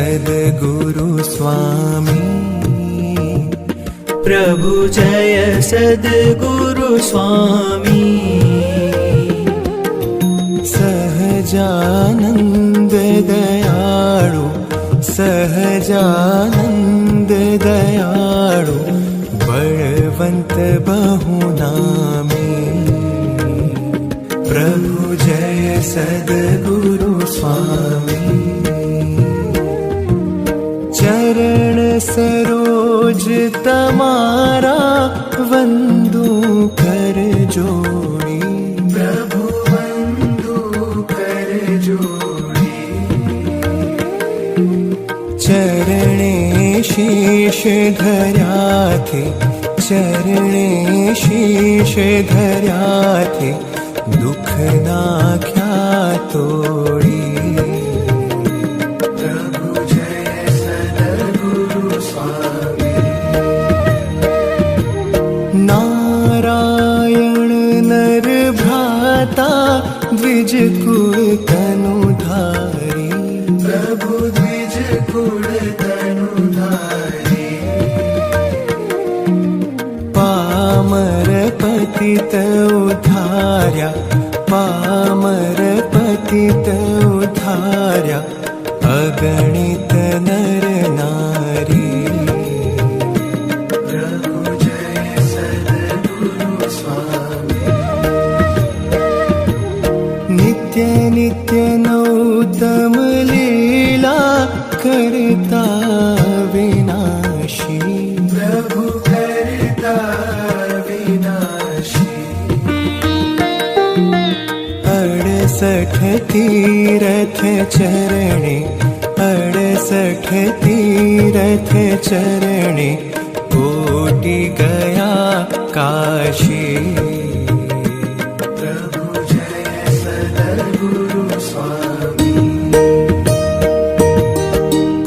सद्गुरु स्वामी। प्रभु जय सद्गुरु स्वामी। सहजानंद सहजानन्द सहजानंद सहजानन्द दयाळु बहु नामी प्रभु जय सद्गुरु स्वामी। सरोज तमारा वन्दु कर जोड़ी। प्रभु वन्दु कर जोड़ी। चरणे शीश धर्याथे चरणे शीश धर्याथे दुख नाख्या भ्राता द्विज कुल तनु धारी। प्रभु द्विज कुल तनु धारी। पामर पतित उधार्या पामर पतित उधार्या अगणित नर नित्य नित्य नौतम लीला करता विनाशी। प्रभु करता विनाशी। अड़सठ तीरथ चरणे अड़सठ तीरथ चरणे कोटि गया काशी ગુરુ સ્વામી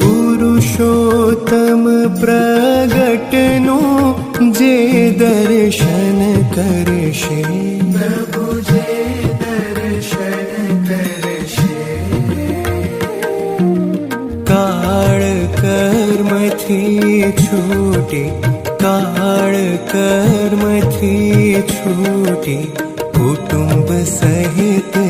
પુરુષોત્તમ પ્રગટનું જે દર્શન કરશે પ્રભુ જે દર્શન કરશે કાળ છૂટી કાળ કર્મથી છૂટી કુટુંબ સહિત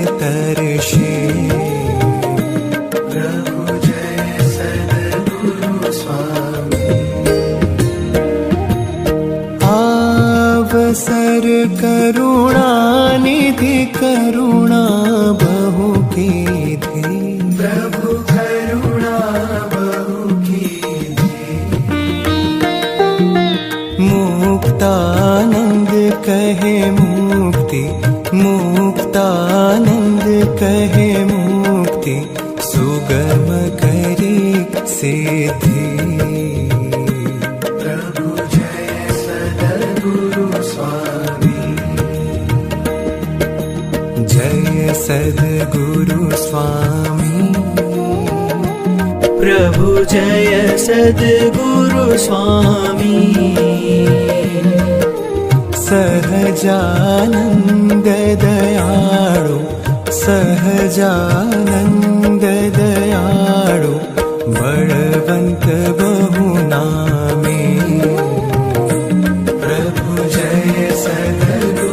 सर करुणा निधि करुणा बहु की थी प्रभु करुणा बहु की मुक्तानंद कहे मुक्ति मुक्तानंद कहे मुक्ति सुगम करी सिद्धि प्रभु जय सद्गुरु स्वामी। जय सद्गुरु स्वामी। प्रभु जय सदगुरु स्वामी। सहजानन्द दयाळु सहजानन्द दयावन्त बहु प्रभु जय सदगु